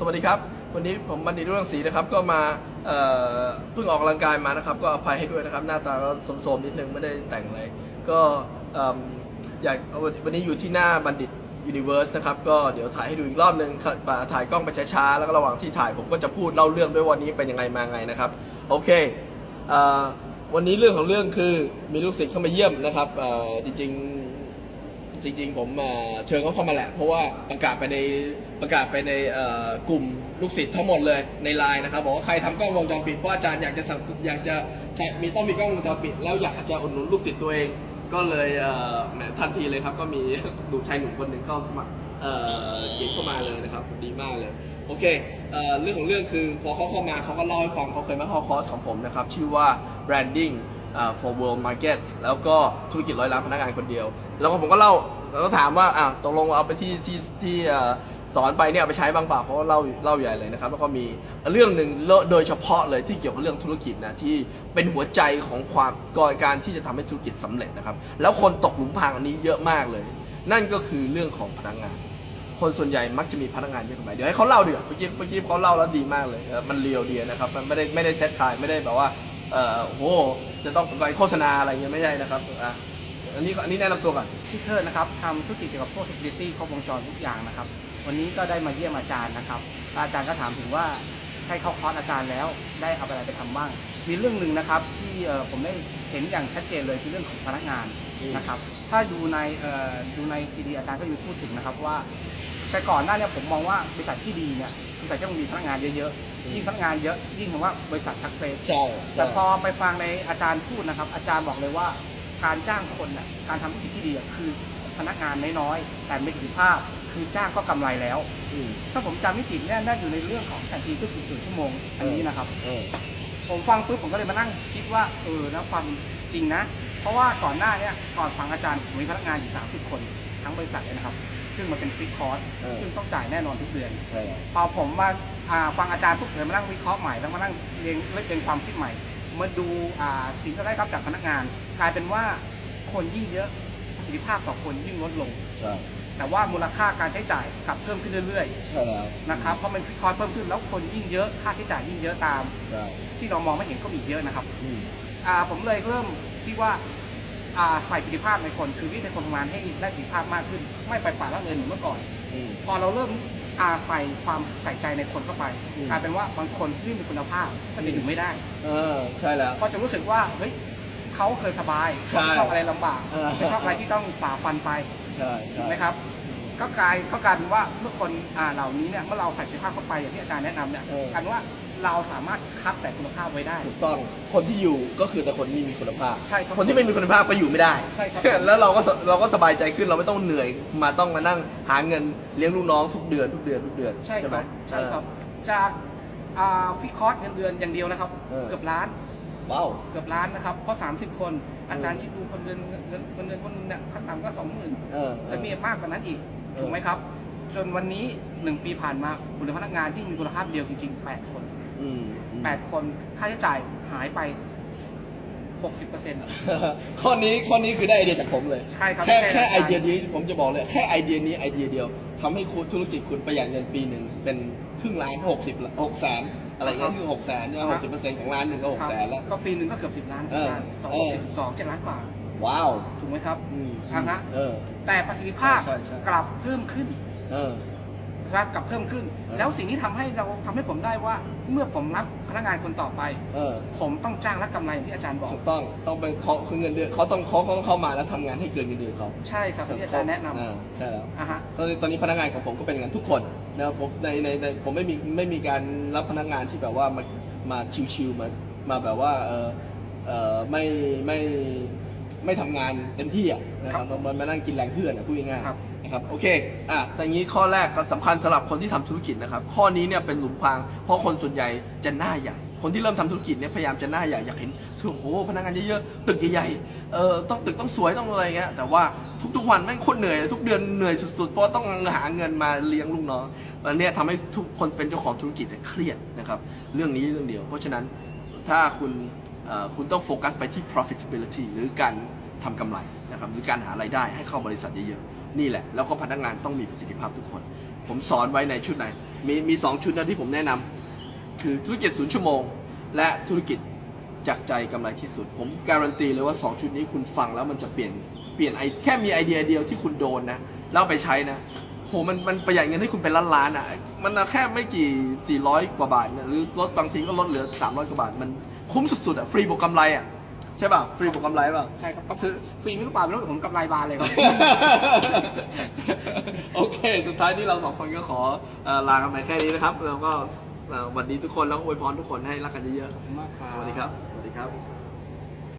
สวัสดีครับ วันนี้ผมบัณฑิตรุ่งศรีนะครับก็มาเเพิ่งออกกำลังกายมานะครับ ก็อภัยให้ด้วยนะครับ หน้าตาก็โสมๆนิดนึงไม่ได้แต่งอะไรก็อยากวันนี้อยู่ที่หน้าบัณฑิตยูนิเว r ร์สนะครับก็เดี๋ยวถ่ายให้ดูอีกรอบนึงถ่ายกล้องไปช้าๆแล้วก็ระหว่างที่ถ่ายผมก็จะพูดเล่าเรื่องด้วยวันนี้เป็นยังไงมาไงนะครับโอเควันนี้เรื่องของเรื่องคือมีลูกศิษย์เข้ามาเยี่ยมนะครับจริงๆ จริงๆ ผมเชิญเขาเข้ามาแหละ เพราะว่าประกาศไปในประกาศไปในกลุ่มลูกศิษย์ทั้งหมดเลยในไลน์นะครับบอกว่าใครทำกล้องวงจรปิดเพราะอาจารย์อยากจะสั่งอยากจะมีต้องมีกล้องวงจรปิด แล้วอยากจะอุดหนุนลูกศิษย์ตัวเอง ก็เลยแหมทันทีเลยครับก็มีดูชายหนุ่มคนหนึ่งเข้ามาเอ่อเขียนเข้ามาเลยนะครับดีมากเลยโอเคเเรื่องของเรื่องคือพอเขาเข้ามาเขาก็เล่าให้ฟังเขาเคยมาเข้าคอร์สของผมนะครับชื่อว่า branding for world market แล้วก็ธุรกิจร้อยล้านพนักงานคนเดียว แล้วก็ผมก็เล่าแล้วก็ถามว่าอ่าตกลงเอาไปที่ที่ที่สอนไปเนี่ยเอาไปใช้บ้างเปล่าเพราะว่าเล่าเล่าใหญ่เลยนะครับ แล้วก็มีเรื่องหนึ่งโดยเฉพาะเลยที่เกี่ยวกับเรื่องธุรกิจนะที่เป็นหัวใจของความก่อการที่จะทำให้ธุรกิจสำเร็จนะครับ แล้วคนตกหลุมพรางอันนี้เยอะมากเลย นั่นก็คือเรื่องของพนักงาน คนส่วนใหญ่มักจะมีพนักงานเยอะกว่าไหมเดี๋ยวให้เขาเล่าดีกว่าเมื่อกี้เมื่อกี้เขาเล่าแล้วดีมากเลยมันเรียวเดียนะครับมันไม่ได้ไม่ได้เซตทายไม่ได้แบบว่า เออโอ้โหจะต้องไปโฆษณาอะไรเงี้ยไม่ใช่นะครับอะอันนี้ก็อันนี้แนะนำตัวก่อน ชื่อเทิดนะครับทำธุรกิจเกี่ยวกับพวก security ครบวงจรทุกอย่างนะครับ วันนี้ก็ได้มาเยี่ยมอาจารย์นะครับ อาจารย์ก็ถามถึงว่าให้เข้าคอร์สอาจารย์แล้วได้เอาอะไรไปทำบ้าง มีเรื่องหนึ่งนะครับที่เอ่อผมได้เห็นอย่างชัดเจนเลยคือเรื่องของพนักงานนะครับ ถ้าดูในเอ่อดูในซีดีอาจารย์ก็อยู่พูดถึงนะครับว่า แต่ก่อนหน้าเนี้ผมมองว่าบริษัทที่ดีเนี่ยบริษัทที่ต้องมีพนักงานเยอะๆยิ่งพนักงานเยอะยิ่งคำว่าบริษัทสักเซสใช่แต่พอไปฟังในอาจารย์พูดนะครับ อาจารย์บอกเลยว่าการจ้างคนน่ะการทำธุรกิจที่ดีอะคือพนักงานน้อยๆแต่มีประสิทธิภาพคือจ้างก็กำไรแล้ว อืมถ้าผมจำไม่ผิดเนี่ยน่าอยู่ในเรื่องของทันทีทุกสี่ชั่วโมงอันนี้นะครับ เออ ผมฟังปุ๊บผมก็เลยมานั่งคิดว่าเออนะความจริงนะ เพราะว่าก่อนหน้าเนี้ก่อนฟังอาจารย์ผมมีพนักงานอยู่ 30 คนทั้งบริษัทเลยนะครับ ซึ่งมันเป็นฟิกคอร์สซึ่งต้องจ่ายแน่นอนทุกเดือน ใช่แล้วพอผมมาอ่าฟังอาจารย์ปุ๊บเลยมานั่งวิเคราะห์ใหม่แล้วมานั่งเรียงเรียงความคิดใหม่ มาดูอ่าสิ่งที่เราได้รับจากพนักงาน กลายเป็นว่าคนยิ่งเยอะประสิทธิภาพต่อคนยิ่งลดลง ใช่ แต่ว่ามูลค่าการใช้จ่ายกลับเพิ่มขึ้นเรื่อยใช่แล้วๆนะครับเพราะมันฟิกคอร์สเพิ่มขึ้นแล้วคนยิ่งเยอะค่าใช้จ่ายยิ่งเยอะตาม ใช่ที่เรามองไม่เห็นก็มีอีกเยอะนะครับอืมอ่าผมเลยเริ่มที่ว่า อ่าใส่ประสิทธิภาพในคนคือวิธีคนทำงานให้ได้ประสิทธิภาพมากขึ้น ไม่ไปป่าละเลยเหมือนเมื่อก่อนอืมพอเราเริ่มอาใส่ความใส่ใจในคนเข้าไปอืมกลายเป็นว่าบางคนที่มีคุณภาพก็จะอยู่ไม่ได้ เออใช่แล้วเพราะจะรู้สึกว่าเฮ้ยเขาเคยสบายใช่เขาชอบอะไรลำบากเออไม่ชอบอะไรที่ต้องฝ่าฟันไป ใช่ใช่ถูกไหมครับ ก็กลายก็กลายเป็นว่าเมื่อคนอ่าเหล่านี้เนี่ยเมื่อเราใส่คุณภาพเข้าไปอย่างที่อาจารย์แนะนำเนี่ยกลายเป็นว่าเราสามารถคัดแต่คุณภาพไว้ได้ ถูกต้องคนที่อยู่ก็คือแต่คนที่มีคุณภาพใช่ครับคนที่ไม่มีคุณภาพก็อยู่ไม่ได้ ใช่ครับ แล้วเราก็สเราก็สบายใจขึ้นเราไม่ต้องเหนื่อยมาต้องมานั่งหาเงินเลี้ยงลูกน้องทุกเดือนทุกเดือนทุกเดือนใช่คไหม รับใช่ครับจากอ่าฟิคอร์สเงินเดือนอย่างเดียวนะครับ เออ เกือบล้านว้าว เกือบล้านนะครับเพราะ 30 คนอาจารย์คิดดูคนเดือนเงินเงินเงินเดือนคนหนึงเนี่ยขั้นต่ำก็สองหมื่นเออและมีมากกว่านั้นอีกเออ ถูกไหมครับ จนวันนี้1ปีผ่านมาคุณพนักงานที่มีคุณภาพเดียวจริงๆ8คนอืมอืม8คนค่าใช้จ่ายหายไป60%ข้อนี้ข้อนี้คือได้ไอเดียจากผมเลยใช่ครับแค่ไม่ใช่แค่อาจารย์ไอเดียนี้ผมจะบอกเลย แค่ไอเดียนี้ไอเดียเดียวทำให้คุณธุรกิจคุณประหยัดเงินปีหนึ่งเป็นครึ่งล้านหกสิบหกแสนอะไรเงี้ยคือหกแสนใช่ไหมหกสิบเปอร์เซ็นต์ของล้านหนึ่งก็หกครับแสนแล้ว ก็ปีหนึ่งก็เกือบ10ล้านเออสองเออเจ็ดสิบสองเจ็ดล้านกว่า ว้าว ถูกไหมครับอืมอ่าฮะ เออ แต่ประสิทธิภาพใช่ใช่กลับเพิ่มขึ้นเออครับกลับเพิ่มขึ้น เออ แล้วสิ่งที่ทำให้เราทำให้ผมได้ว่า เมื่อผมรับพนักงานคนต่อไป เออ ผมต้องจ้างและกำไรอย่างที่อาจารย์บอก ถูกต้องต้องไปเคาะคือเงินเดือนเขาต้องเขาเขาต้องเข้ามาแล้วทำงานให้เกินเงินเดือนเขาใช่ครับที่อาจารย์แนะนำอ่าใช่แล้วอะฮะ ตอนนี้ตอนนี้พนักงานของผมก็เป็นอย่างนั้นทุกคนนะครับผมในในในผมไม่มีไม่มีการรับพนักงานที่แบบว่ามามาชิวๆมามาแบบว่าเออเออไม่ไม่ ไม่ทำงานเต็มที่อะนะครับมามานั่งกินแรงเพื่อนอะพูดง่ายๆครับนะครับโอเคอะแต่อย่างนี้ข้อแรกก็สำคัญสำหรับคนที่ทำธุรกิจนะครับ ข้อนี้เนี่ยเป็นหลุมพรางเพราะคนส่วนใหญ่จะหน้าใหญ่ คนที่เริ่มทำธุรกิจเนี่ยพยายามจะหน้าใหญ่อยากเห็นโอ้โหพนักงานเยอะๆตึกใหญ่ๆเออต้องตึกต้องสวยต้องอะไรเงี้ยแต่ว่าทุกๆวันแม่งโคตรเหนื่อยทุกเดือนเหนื่อยสุดๆเพราะต้องหาเงินมาเลี้ยงลูกน้องอันเนี้ยทำให้ทุกคนเป็นเจ้าของธุรกิจเนี่ยเครียดนะครับเรื่องนี้เรื่องเดียว เพราะฉะนั้นถ้าคุณเอ่อ คุณต้องโฟกัสไปที่ profitability หรือการทำกำไรนะครับหรือการหารายได้ให้เข้าบริษัทเยอะๆ นี่แหละ แล้วก็พนักงานต้องมีประสิทธิภาพทุกคน ผมสอนไว้ในชุดไหน มีมีสองชุดนะที่ผมแนะนำคือธุรกิจศูนย์ชั่วโมง และธุรกิจจากใจกำไรที่สุด ผมการันตีเลยว่า 2 ชุดนี้คุณฟังแล้วมันจะเปลี่ยนเปลี่ยนไอแค่มีไอเดียเดียวที่คุณโดนนะแล้วเอาไปใช้นะโหมันมันประหยัดเงินให้คุณเป็นล้านล้านอะมันแค่ไม่กี่ 400 กว่าบาทนะหรือลดบางทีก็ลดเหลือ 300 กว่าบาทมัน คุ้มสุดๆอะฟรีบวกกำไรอะใช่ป่ะฟรีบวกกำไรป่ะ ใช่ครับก็ซื้อฟรีไม่รู้เปล่าไม่รู้แต่ผมกำไรบานเลยครับ โอเค สุดท้ายนี้เราสองคนก็ขอเอ่อลากันไปแค่นี้นะครับ แล้วก็เอ่อหวันดีทุกคนแล้วก็อวยพรทุกคนให้รักกันเยอะขอบคุณมากครัๆบ สวัสดีครับ สวัสดีครับ